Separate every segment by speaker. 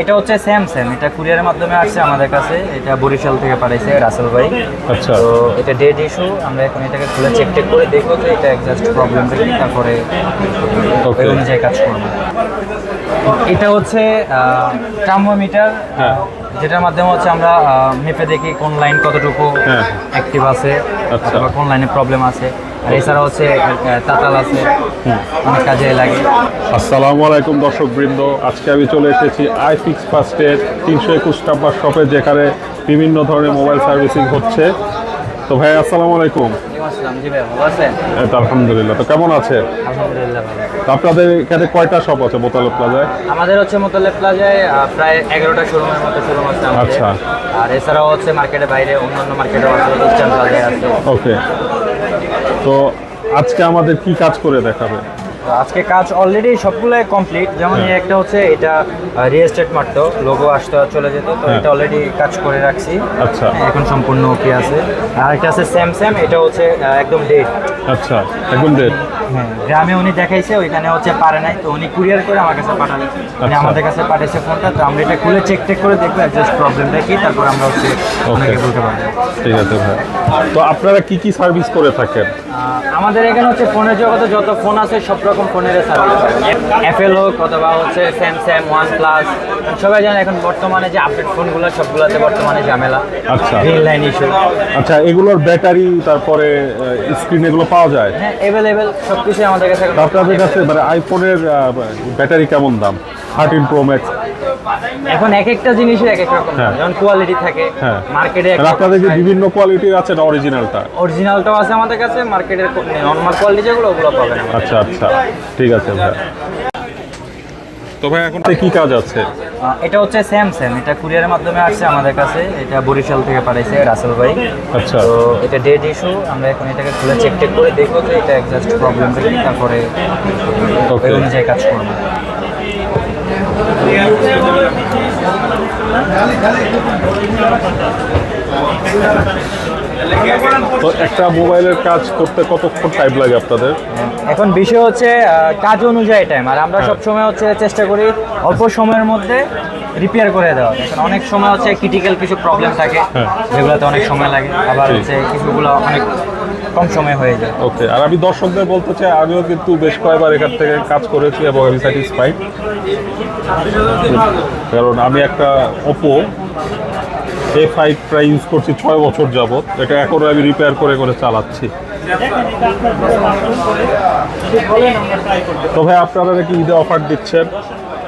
Speaker 1: এটা হচ্ছে স্যামসাং এটা কুরিয়ারের মাধ্যমে আসছে আমাদের কাছে এটা বরিশাল থেকে পাঠাইছে রাসেল ভাই
Speaker 2: আচ্ছা
Speaker 1: তো এটা ডেট ইস্যু আমরা এখন এটাকে খুলে চেক টেক করে দেখব যে এটা এক্সাক্ট প্রবলেমটা কি তারপরে. ওই অনুযায়ী কাজ করব এটা হচ্ছে ট্রামোমিটার
Speaker 2: হ্যাঁ।
Speaker 1: যেটার মাধ্যমে হচ্ছে আমরা মেপে দেখি কোন লাইন কতটুকু। অ্যাক্টিভ আছে
Speaker 2: আচ্ছা।
Speaker 1: অথবা কোন লাইনে প্রবলেম আছে আর এছাড়া হচ্ছে তাতাল আছে। অনেক কাজে লাগে।
Speaker 2: আসসালামু আলাইকুম দর্শক বৃন্দ আজকে আমি চলে এসেছি আই ফিক্স ফার্স্টের তিনশো একুশ নাম্বার শপে যেখানে বিভিন্ন ধরনের মোবাইল সার্ভিসিং হচ্ছে। তো ভাই আসসালামু আলাইকুম। আলহামদুলিল্লাহ। তো কেমন আছে? আপনাদের এখানে কয়টা শপ আছে মোতালেব প্লাজায়?
Speaker 1: আমাদের হচ্ছে মোতালে প্লাজায় প্রায় এগারোটা শোরুমের মতো শোরুম আছে
Speaker 2: আচ্ছা।
Speaker 1: আর এছাড়াও হচ্ছে মার্কেটের বাইরে অন্যান্য মার্কেটও আছে ইস্টার্ন প্লাজায় আছে।
Speaker 2: ওকে। তো আজকে আমাদের কি কাজ করে দেখাবে?
Speaker 1: আজকে কাজ অলরেডি সবগুলোই কমপ্লিট যেমন এই একটা হচ্ছে এটা রিয়েস্টেট মারতো লোগো আসতে চলে যেত তো
Speaker 2: হ্যাঁ।
Speaker 1: এটা অলরেডি কাজ করে রাখছি।
Speaker 2: আচ্ছা।
Speaker 1: এখন সম্পূর্ণ ওকে আছে। আর একটা আছে স্যামস্যাম স্যাম এটা হচ্ছে একদম ডেট
Speaker 2: আচ্ছা একদম ডেট
Speaker 1: হ্যাঁ গ্রামে উনি দেখাইছে ওইখানে হচ্ছে পারে নাই তো উনি কুরিয়ার করে আমার কাছে পাঠালেন।
Speaker 2: আচ্ছা।
Speaker 1: আমাদের কাছে পাঠিয়েছে ফোনটা তো আমরা এটা খুলে চেক টেক করে দেখব অ্যাডজাস্ট প্রবলেমটা কি তারপর আমরা হচ্ছে ওনাকে বলতে পারব
Speaker 2: ঠিক আছে ভাই। তো আপনারা কি কি সার্ভিস করে থাকেন?
Speaker 1: আমাদের এখানে হচ্ছে ফোনের জগতে যত ফোন আছে সব রকম ফোনের সার্ভিস অ্যাপেল হোক অথবা হচ্ছে স্যামসাং ওয়ান প্লাস সবাই জানে এখন বর্তমানে যে আপডেট ফোনগুলো সবগুলোতে বর্তমানে ঝামেলা।
Speaker 2: আচ্ছা।
Speaker 1: গ্রিন লাইন ইস্যু
Speaker 2: আচ্ছা এগুলোর ব্যাটারি তারপরে স্ক্রিন এগুলো পাওয়া যায়?
Speaker 1: হ্যাঁ অ্যাভেলেবেল সব কিছুই আমাদের কাছে
Speaker 2: আপনাদের কাছে মানে আইফোনের ব্যাটারি কেমন দাম? থার্টিন প্রো ম্যাক্স
Speaker 1: এখন এক একটা জিনিসের এক এক রকম
Speaker 2: হ্যাঁ।
Speaker 1: যেমন কোয়ালিটি থাকে
Speaker 2: হ্যাঁ।
Speaker 1: মার্কেটে
Speaker 2: আপনাদের যে বিভিন্ন কোয়ালিটির আছে না অরিজিনালটা
Speaker 1: অরিজিনালটাও আছে আমাদের কাছে মার্কেটের নর্মাল কোয়ালিটি যেগুলো ওগুলো পাবেন
Speaker 2: আচ্ছা আচ্ছা। ঠিক আছে ভাই। তো ভাই এখন কি কাজ আছে?
Speaker 1: এটা হচ্ছে স্যামসাং এটা কুরিয়ারের মাধ্যমে আসছে আমাদের কাছে। এটা বরিশাল থেকে পাঠাইছে রাসেল ভাই।
Speaker 2: আচ্ছা।
Speaker 1: তো এটা ডেট ইস্যু আমরা এখন এটাকে খুলে চেক টেক করে দেখব যে এটা এক্সাক্ট প্রবলেমটা কি তারপরে. ওই অনুযায়ী কাজ করব।
Speaker 2: তো একটা মোবাইলের কাজ করতে কতক্ষণ টাইম লাগে আপনাদের?
Speaker 1: এখন বিষয় হচ্ছে কাজ অনুযায়ী টাইম আর আমরা
Speaker 2: হ্যাঁ।
Speaker 1: সব সময় হচ্ছে চেষ্টা করি অল্প সময়ের মধ্যে রিপেয়ার করে দেওয়া অনেক সময় হচ্ছে ক্রিটিক্যাল কিছু প্রবলেম থাকে।
Speaker 2: হ্যাঁ।
Speaker 1: যেগুলোতে অনেক সময় লাগে। আবার হচ্ছে কিছুগুলো অনেক কম সময় হয়ে যায়।
Speaker 2: ওকে আর আমি দর্শকদের বলতে চাই আমিও কিন্তু বেশ কয়েকবার এখান থেকে কাজ করেছি এবং আমি স্যাটিসফাইড কারণ আমি একটা ওপো এ ফাইভ প্রায় ইউজ করছি ছয় বছর যাবত এটা এখনও আমি রিপেয়ার করে করে চালাচ্ছি। তবে আপনারা নাকি ঈদে অফার দিচ্ছেন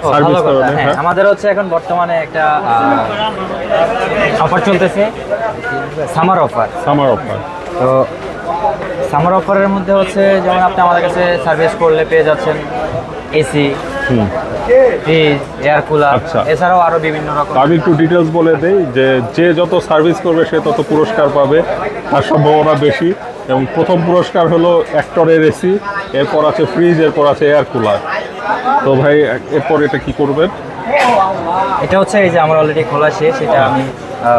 Speaker 1: হ্যাঁ,
Speaker 2: হ্যাঁ?
Speaker 1: আমাদের হচ্ছে এখন বর্তমানে একটা অফার চলতেছে। সামার অফার
Speaker 2: সামার অফার
Speaker 1: তো সামার অফারের মধ্যে হচ্ছে যেমন আপনি আমাদের কাছে সার্ভিস করলে পেয়ে যাচ্ছেন এসি ফ্রিজ এয়ার কুলার
Speaker 2: আচ্ছা।
Speaker 1: এছাড়াও আরও বিভিন্ন রকম।
Speaker 2: আমি একটু ডিটেলস বলে দেই যে যে যত সার্ভিস করবে সে তত পুরস্কার পাবে তার সম্ভাবনা বেশি। এবং প্রথম পুরস্কার হলো অ্যাক্টরের এসি এরপর আছে ফ্রিজ এরপর আছে এয়ার কুলার তো ভাই এরপর এটা কি করবেন?
Speaker 1: এটা হচ্ছে এই যে আমার অলরেডি খোলা শেষ এটা আমি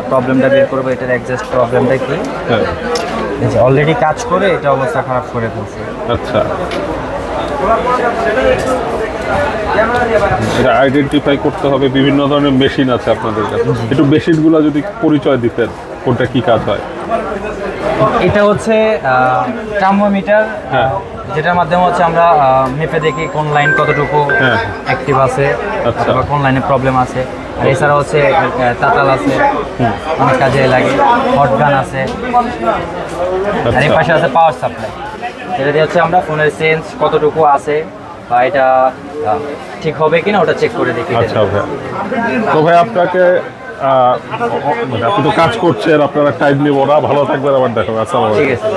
Speaker 1: প্রবলেমটা বের করব এটার এক্সাক্ট প্রবলেমটা কি?
Speaker 2: হ্যাঁ।
Speaker 1: অলরেডি কাজ করে এটা অবস্থা খারাপ করে ফেলছে
Speaker 2: আচ্ছা এটা আইডেন্টিফাই করতে হবে বিভিন্ন ধরনের মেশিন আছে আপনাদের কাছে একটু মেশিনগুলো যদি পরিচয় দিতেন কোনটা কি কাজ হয়
Speaker 1: এটা হচ্ছে ট্রামোমিটার
Speaker 2: হ্যাঁ।
Speaker 1: যেটার মাধ্যমে হচ্ছে আমরা মেপে দেখি কোন লাইন কতটুকু। অ্যাক্টিভ আছে
Speaker 2: আচ্ছা।
Speaker 1: অথবা কোন লাইনে প্রবলেম আছে আর এছাড়া হচ্ছে তাতাল আছে অনেক কাজে লাগে হট গান আছে। আর এই
Speaker 2: আচ্ছা
Speaker 1: পাশে আছে পাওয়ার সাপ্লাই এটা দিয়ে হচ্ছে আমরা ফোনের সেন্স কতটুকু আছে বা এটা ঠিক হবে কিনা ওটা চেক করে দেখি।
Speaker 2: আচ্ছা ভাই তো ভাই আপনাকে মানে আপনি তো কাজ করছেন আপনারা টাইম নেব না। ভালো থাকবেন আবার দেখো আসসালাম
Speaker 1: ঠিক আছে।